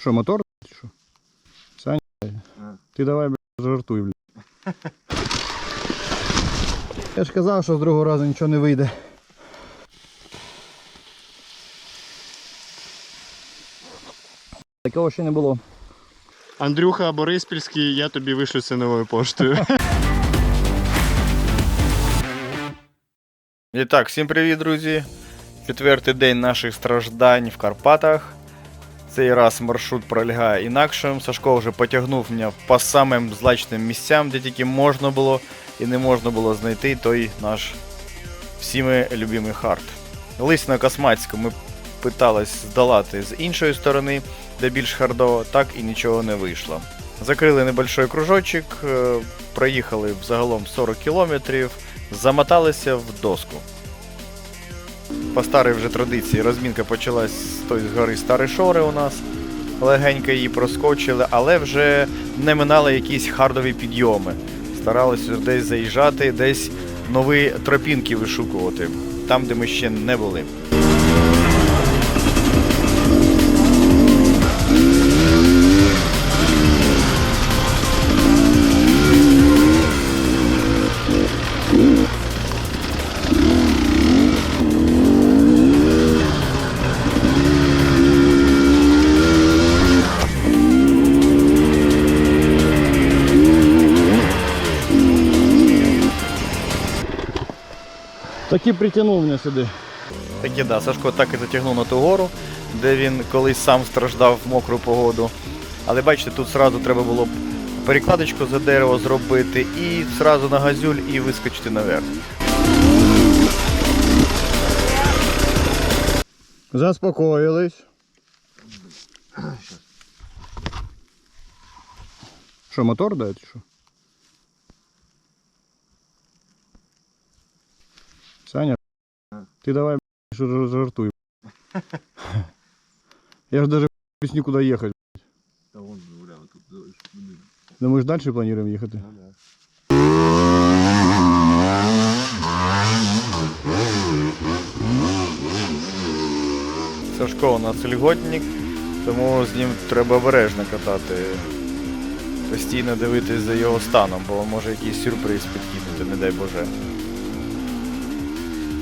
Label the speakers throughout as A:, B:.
A: Що, мотор? Що? Саня, ти давай, блядь, жартуй, блядь. Я ж казав, що з другого разу нічого не вийде. Такого ще не було.
B: Андрюха Бориспільський, я тобі вишлю це новою поштою.
C: І так, всім привіт, друзі. Четвертий день наших страждань в Карпатах. Цей раз маршрут пролягає інакшим. Сашко вже потягнув мене по самим злачним місцям, де тільки можна було і не можна було знайти той наш всіми любимий хард. Лись на Космацьку ми питались здолати з іншої сторони, де більш хардово, так і нічого не вийшло. Закрили небольшой кружочок, е, проїхали загалом 40 кілометрів, замоталися в доску. По старій вже традиції розмінка почалась з тої з гори Старі Шори у нас. Легенько її проскочили, але вже не минали якісь хардові підйоми. Старалися десь заїжджати, десь нові тропінки вишукувати, там, де ми ще не були.
A: Таки притягнув мене сюди.
C: Такі да, Сашко так і затягнув на ту гору, де він колись сам страждав в мокру погоду. Але бачите, тут зразу треба було б перекладочку за дерево зробити і зразу на газюль і вискочити наверх.
A: Заспокоїлись. Що, мотор дає чи що? Саня, ти давай жартуй. Я ж даже без нікуди їхати.
D: Та вон гуляв тут будинок.
A: Ну ми ж далі плануємо їхати.
C: Сашко у нас льготник, тому з ним треба обережно катати. Постійно дивитись за його станом, бо може якийсь сюрприз підкинути, не дай Боже.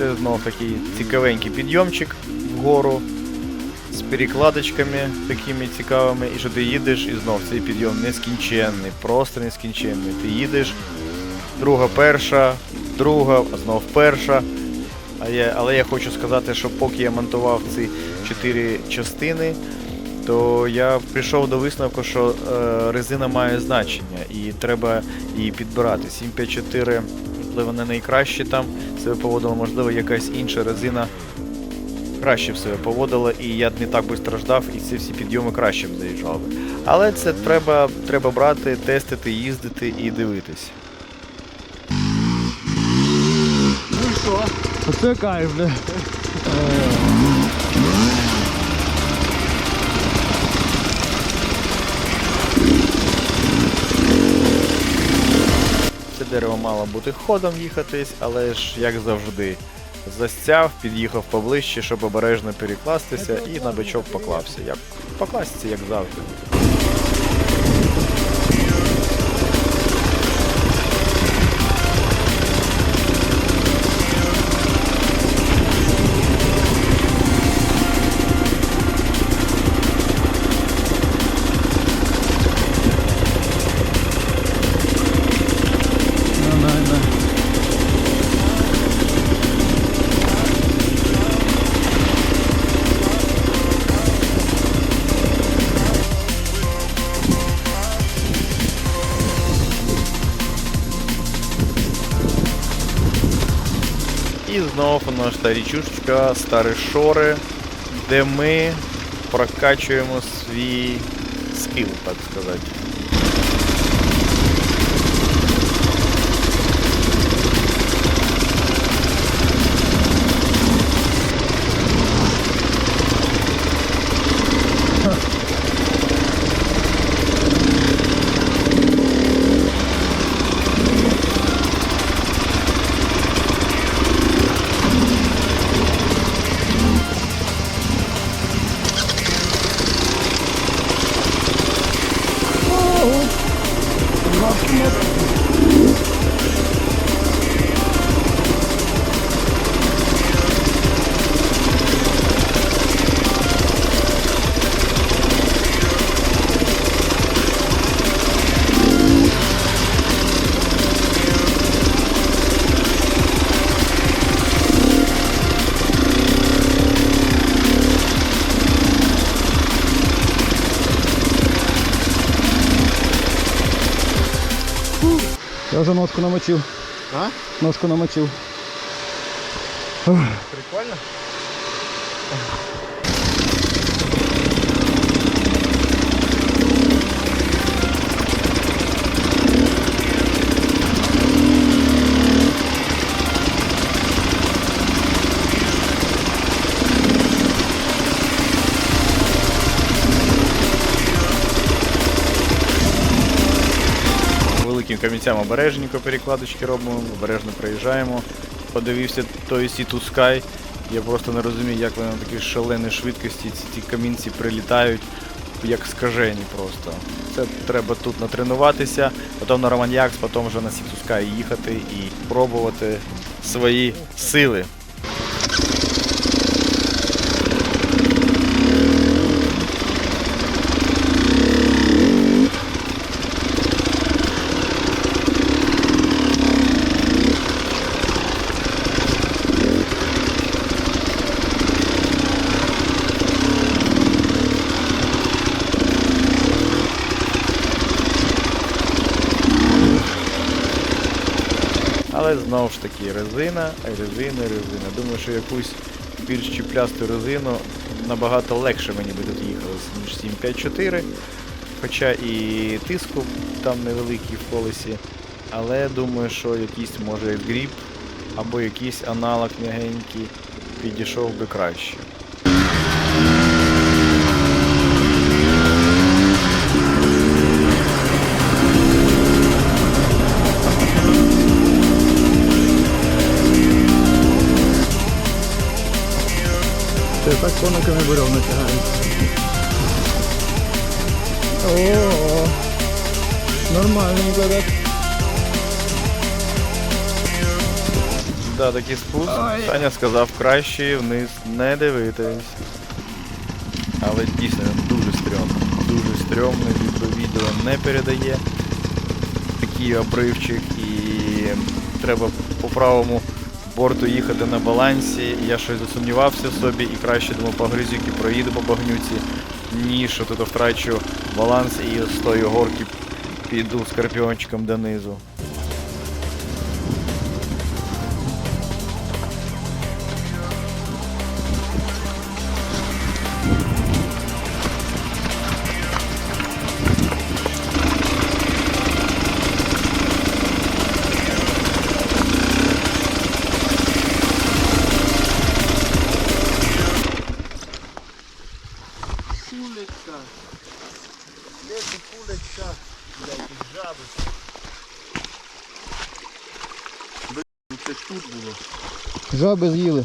C: Це знов такий цікавенький підйомчик вгору з перекладочками такими цікавими, і що ти їдеш і знов цей підйом нескінченний, просто нескінченний. Ти їдеш, друга перша, друга, знов перша. А я, але я хочу сказати, що поки я монтував ці чотири частини, то я прийшов до висновку, що е, резина має значення і треба її підбирати. 754, можливо, не найкраще там себе поводила, можливо, якась інша резина краще б себе поводила, і я б не так би страждав, і ці всі підйоми краще б заїжджали. Але це треба, треба брати, тестити, їздити і дивитись.
A: Оце кайф, бля.
C: Дерево мало бути ходом їхатись, але ж як завжди. Застяв, під'їхав поближче, щоб обережно перекластися і на бичок поклався. Як покласться, як завжди. Знов у нас старі шори, де ми прокачуємо свій скіл, так сказати.
A: Я ножку намочив.
B: А?
A: Ножку намочив.
B: Прикольно?
C: Великим обережненько перекладочки робимо, обережно проїжджаємо. Подивився той Sea to. Я просто не розумію, як вони на такій шаленій швидкості ці, ці камінці прилітають, як скажені просто. Це треба тут натренуватися, потім на Романьякс, потім вже на Sea to їхати і пробувати свої сили. Але знову ж таки резина, резина, резина. Думаю, що якусь більш чіплясту резину набагато легше мені би тут їхалось, ніж 754. Хоча і тиску там невеликий в колесі. Але думаю, що якийсь може гріб або якийсь аналог м'ягенький підійшов би краще.
A: Так кониками бурьов натягається. О, нормальненько так.
C: Да, такий спуск.
A: Ой.
C: Саня сказав краще вниз не дивитись. Але дійсно дуже стрьомно. Дуже стрьомно, відео не передає такий обривчик і треба по правому борту їхати на балансі. Я щось засумнівався в собі і краще думав по гризюки проїду по багнюці, ніж тут втрачу баланс і з тої горки піду скорпіончиком донизу.
B: Жаби
A: з'їли.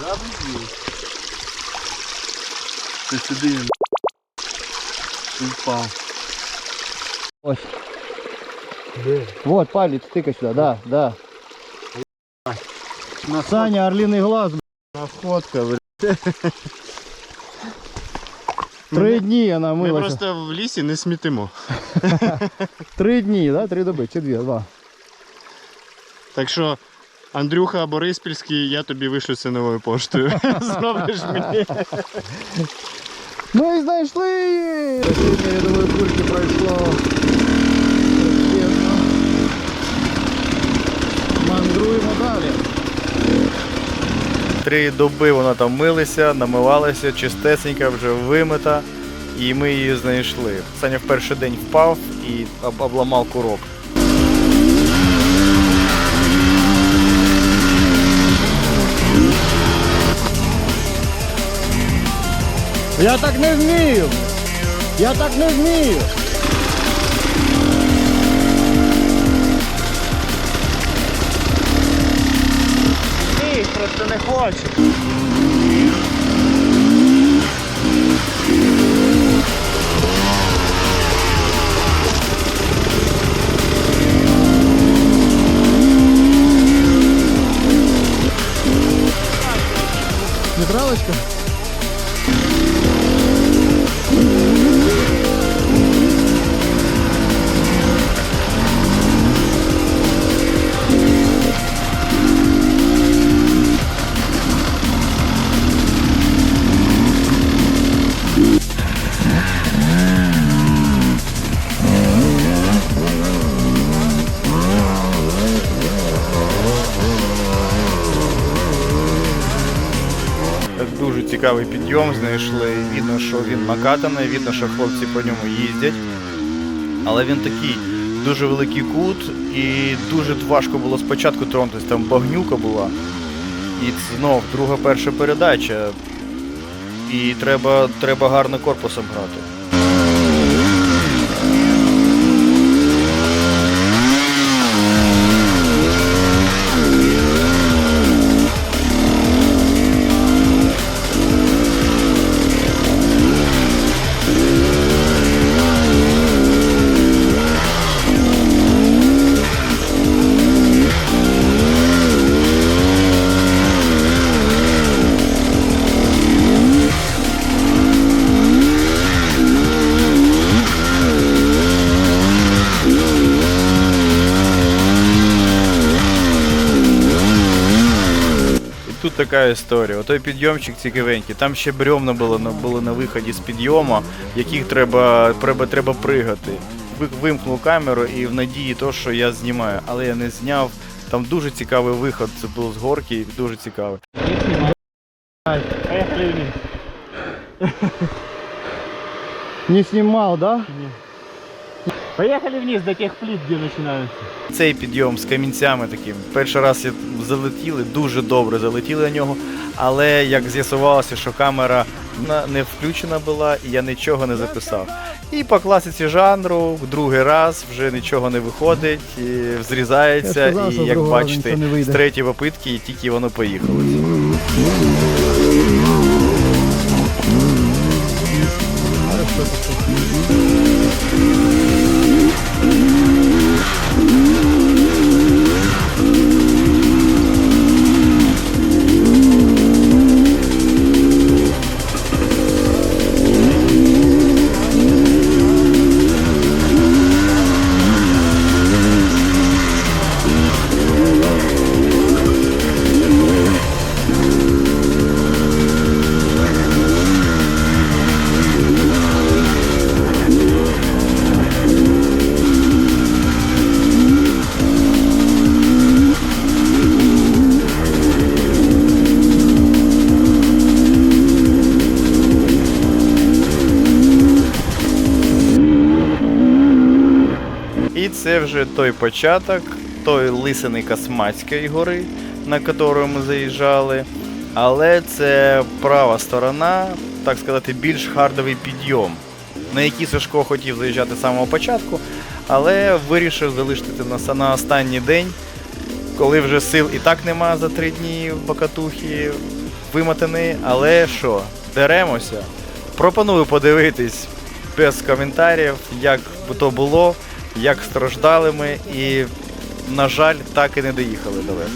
B: Жаби з'їли. Ти сюди він впав.
A: Ось.
B: Де?
A: Вот, палец, тыкай сюда, да, да. Саня, орлиный глаз, б***ь.
B: Находка, блядь.
A: три дні вона
B: Ми
A: милася.
B: просто в лісі не смітимо.
A: Три дні, да? Три доби, чи дві, два.
B: Так що, Андрюха Бориспільський, я тобі вишлю це новою поштою. Зробиш мені.
A: Ну і знайшли! Сьогодні рядової кульки пройшло. Мандруємо далі.
C: Три доби вона там милася, намивалася, чистесенька, вже вимита, і ми її знайшли. Саня в перший день впав і об- обламав курок.
A: Я так не вмію! Я так не вмію!
B: Ні, просто не хочу.
C: Знайшли. Видно, що він накатаний, видно, що хлопці по ньому їздять. Але він такий дуже великий кут і дуже важко було спочатку тронутися, там багнюка була. І знов друга перша передача. І треба, треба гарно корпусом грати. Тут така історія. Отой підйомчик цікавенький. Там ще бревна було на було на виході з підйому, яких треба, треба, треба пригати. Вимкнув камеру і в надії то, що я знімаю, але я не зняв. Там дуже цікавий виход. Це було з горки, і дуже цікавий.
A: Не снимал, да?
B: Поехали вниз до тех плит, где начинаются.
C: Цей підйом з камінцями таким. Перший раз залетіли, дуже добре залетіли на нього. Але як з'ясувалося, що камера не включена була, і я нічого не записав. І по класиці жанру, другий раз вже нічого не виходить, і зрізається,
A: сказав,
C: і як бачите, з третьої попитки тільки воно поїхало. І це вже той початок, той лисини Космацької гори, на яку ми заїжджали. Але це права сторона, так сказати, більш хардовий підйом, на який Сашко хотів заїжджати з самого початку, але вирішив залишити на, на останній день, коли вже сил і так нема за три дні в Бакатухі вимотаний. Але що, деремося. Пропоную подивитись без коментарів, як то було, як страждали ми, і, на жаль, так і не доїхали далеко.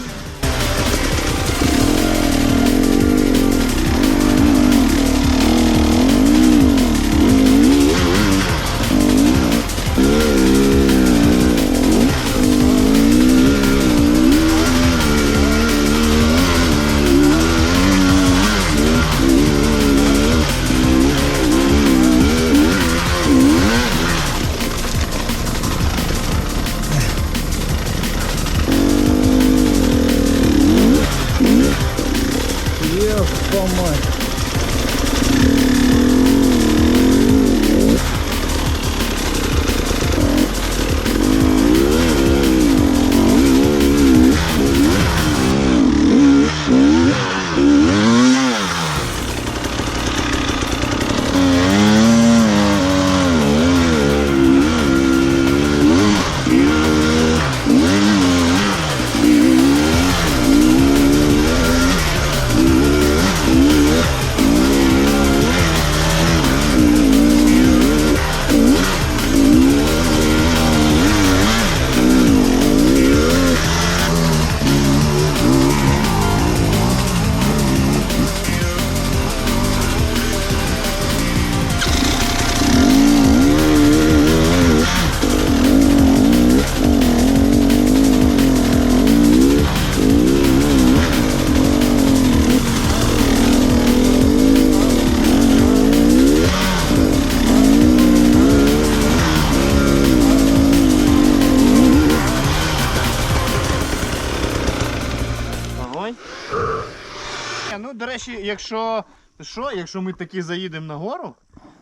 B: Що, якщо ми таки заїдемо на гору,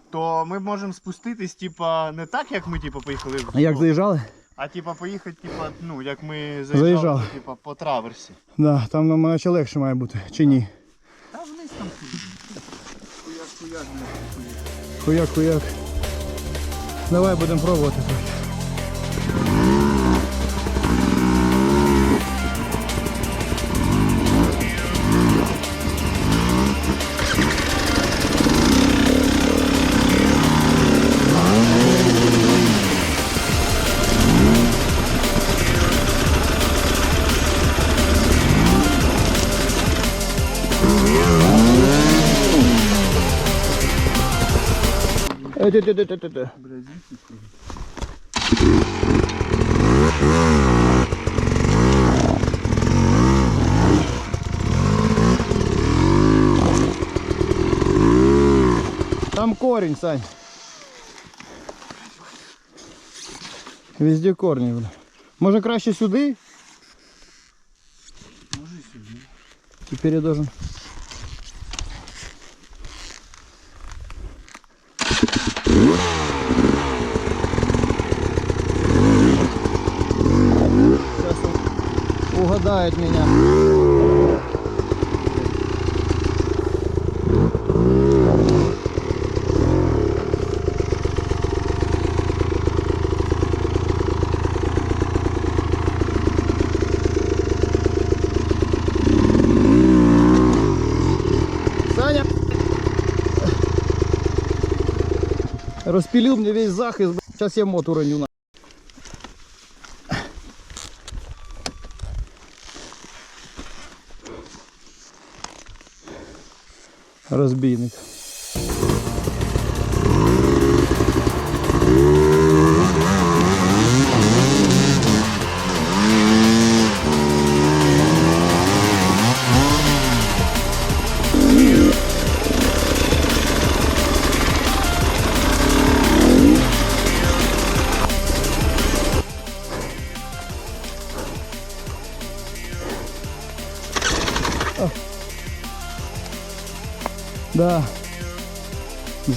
B: то ми можемо спуститись, типа, не так, як ми типа, поїхали в
A: А як заїжджали?
B: а типа поїхати, типа, ну, як ми заїжджали,
A: Заїжджали.
B: типа, по траверсі.
A: Да, там нам наче легше має бути, чи ні?
B: Та вниз там
A: Хуяк, хуяк. Давай будемо пробувати трохи. Е, те, те, те, те, те, те. Там корень, Сань. Везде корни, бля. Може краще сюди?
B: Може сюди.
A: Теперь я должен. Угадает меня. Саня! Распилил мне весь захист. Сейчас я мот уроню. на. Разбийник.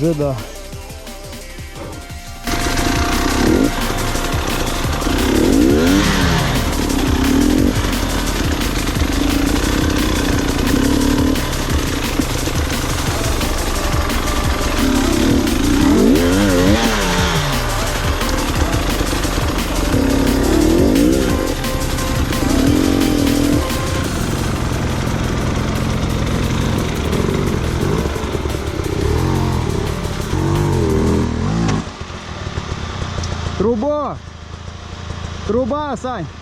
A: Вже да.
B: sign.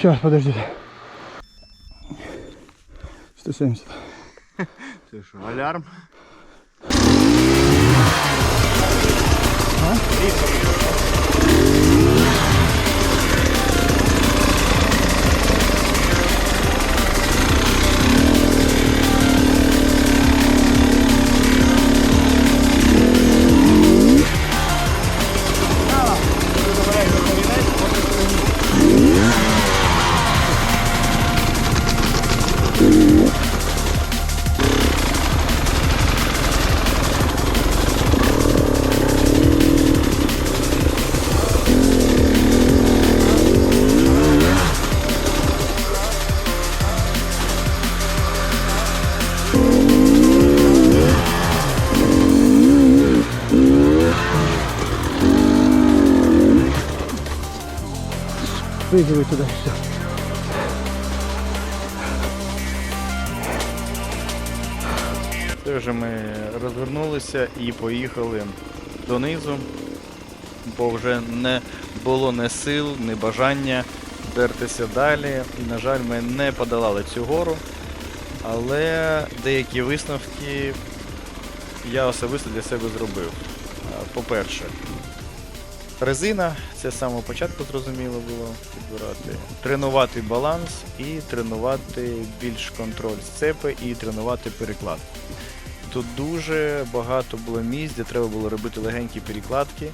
A: Сейчас, подожди. 170.
B: Це що, алярм?
A: Прыгивай
C: розвернулися і поїхали донизу, бо вже не було ні сил, ні бажання дертися далі. І, на жаль, ми не подолали цю гору. Але деякі висновки я особисто для себе зробив. По-перше, резина, це з самого початку зрозуміло було підбирати. Тренувати баланс і тренувати більш контроль сцепи і тренувати переклад. Тут дуже багато було місць, де треба було робити легенькі перекладки,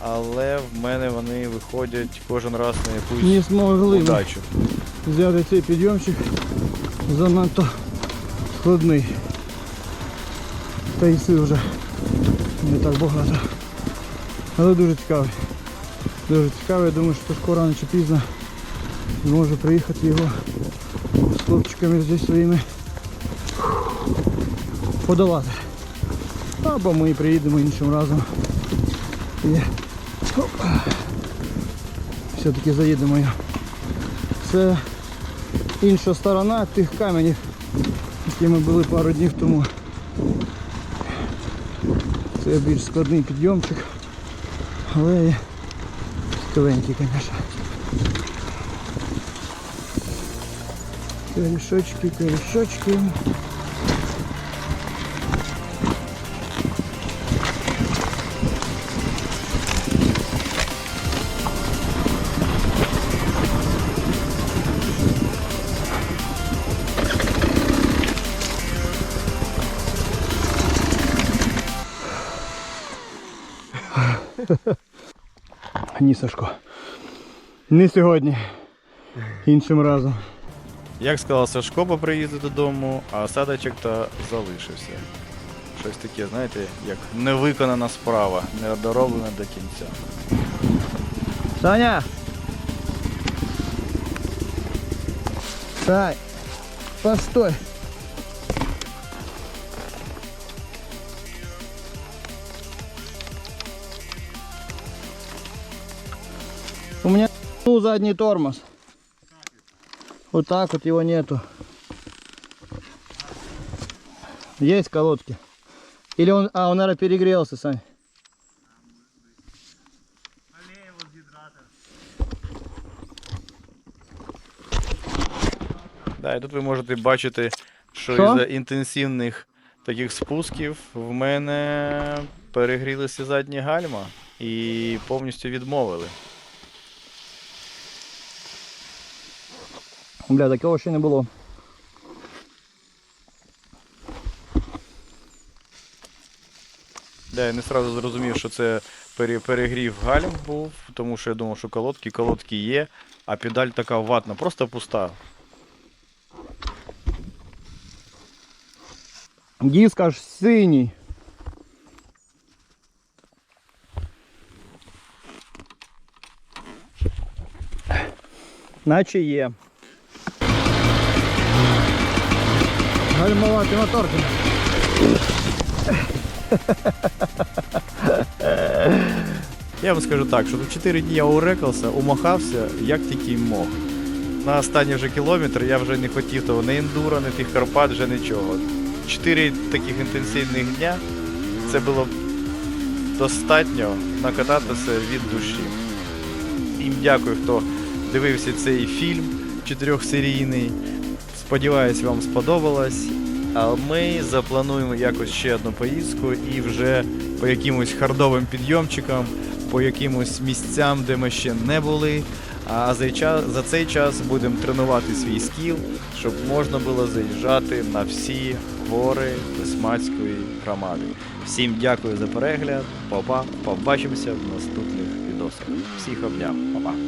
C: але в мене вони виходять кожен раз на якусь
A: Не змогли ми
C: удачу.
A: взяти цей підйомчик занадто складний. Та і сил вже не так багато. Але дуже цікавий. Дуже цікавий, я думаю, що скоро рано чи пізно зможе приїхати його з хлопчиками зі своїми подолати. Або ми приїдемо іншим разом. І все-таки заїдемо його. Це інша сторона тих каменів, які ми були пару днів тому. Це більш складний підйомчик, але і цікавенький, звісно. Корішочки, корішочки. Ні, Сашко. Не сьогодні. Іншим разом.
C: Як сказав Сашко по приїзду додому, а осадочок то залишився. Щось таке, знаєте, як невиконана справа, не дороблена до кінця.
A: Саня! Сань! Постой! Задний тормоз. Вот так вот его нету. Есть колодки. Или он, а, он, наверное, перегрелся, Сань.
C: Да, і тут ви можете бачити, що,
A: Що?
C: із-за інтенсивних таких спусків в мене перегрілися задні гальма і повністю відмовили.
A: Бля, такого ще не було.
C: Да, я не сразу зрозумів, що це перегрів гальм був, тому що я думав, що колодки, колодки є, а педаль така ватна, просто пуста.
A: Диск аж синій. Наче є. Гальмувати моторки.
C: Я вам скажу так, що тут 4 дні я урекався, умахався, як тільки мог. На останній вже кілометр я вже не хотів того ні ендуро, ні тих Карпат, вже нічого. Чотири таких інтенсивних дня це було достатньо накататися від душі. Їм дякую, хто дивився цей фільм чотирьохсерійний. Сподіваюсь, вам сподобалось. А ми заплануємо якось ще одну поїздку і вже по якимось хардовим підйомчикам, по якимось місцям, де ми ще не були. А за, час, за цей час будемо тренувати свій скіл, щоб можна було заїжджати на всі гори Писмацької громади. Всім дякую за перегляд. Па-па. Побачимося в наступних відосах. Всіх обняв. Па-па.